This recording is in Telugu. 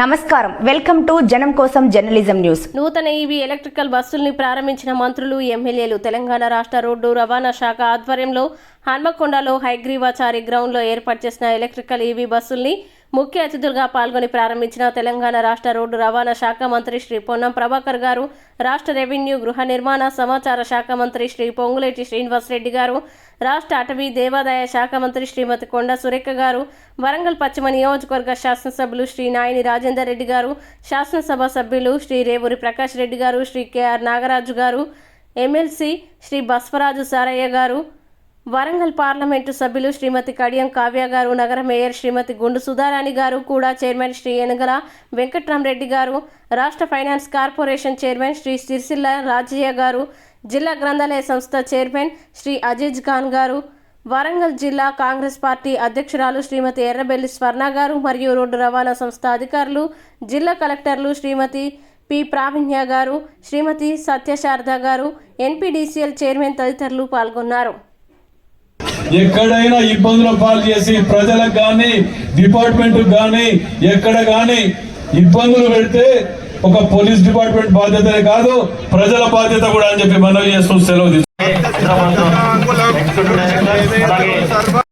నమస్కారం. వెల్కమ్ టు జనం కోసం జర్నలిజం న్యూస్. నూతన ఈవీ ఎలక్ట్రికల్ బస్సుల్ని ప్రారంభించిన మంత్రులు ఎమ్మెల్యేలు తెలంగాణ రాష్ట్ర రోడ్డు రవాణా శాఖ ఆధ్వర్యంలో హన్మకొండలో హైగ్రీవాచారి గ్రౌండ్లో ఏర్పాటు చేసిన ఎలక్ట్రికల్ ఈవీ బస్సుల్ని ముఖ్య అతిథులుగా పాల్గొని ప్రారంభించిన తెలంగాణ రాష్ట్ర రోడ్డు రవాణా శాఖ మంత్రి శ్రీ పొన్నం ప్రభాకర్ గారు రాష్ట్ర రెవెన్యూ గృహ నిర్మాణ సమాచార శాఖ మంత్రి శ్రీ పొంగులేటి శ్రీనివాసరెడ్డి గారు రాష్ట్ర అటవీ దేవాదాయ శాఖ మంత్రి శ్రీమతి కొండ సురేఖ గారు వరంగల్ పశ్చిమ నియోజకవర్గ శాసనసభ్యులు శ్రీ నాయని రాజేందర్ రెడ్డి గారు శాసనసభ సభ్యులు శ్రీ రేవూరి ప్రకాష్ రెడ్డి గారు శ్రీ కెఆర్ నాగరాజు గారు ఎమ్మెల్సీ శ్రీ బస్వరాజు సారయ్య గారు వరంగల్ పార్లమెంటు సభ్యులు శ్రీమతి కడియం కావ్య గారు నగర మేయర్ శ్రీమతి గుండు సుధారాణి గారు కూడా చైర్మన్ శ్రీ ఎనగల వెంకట్రామరెడ్డి గారు రాష్ట్ర finance corporation chairman Shri Sirisilla Rajaiah గారు జిల్లా గ్రంథాలయ సంస్థ చైర్మన్ శ్రీ అజీజ్ ఖాన్ గారు వరంగల్ జిల్లా కాంగ్రెస్ పార్టీ అధ్యక్షురాలు శ్రీమతి ఎర్రబెల్లి స్వర్ణ గారు మరియు రోడ్డు రవాణా సంస్థ అధికారులు జిల్లా కలెక్టర్లు శ్రీమతి పి ప్రావీణ్య గారు శ్రీమతి సత్యశారద గారు ఎన్పిడిసిఎల్ చైర్మన్ తదితరులు పాల్గొన్నారు. ఎక్కడైనా ఇబ్బందుల పాలు చేసి ప్రజలకు కానీ డిపార్ట్మెంట్ కానీ ఎక్కడ కానీ ఇబ్బందులు పెడితే ఒక పోలీస్ డిపార్ట్మెంట్ బాధ్యతే కాదు ప్రజల బాధ్యత కూడా అని చెప్పి మనవి చేస్తూ సెలవు తీసుకుంటాం.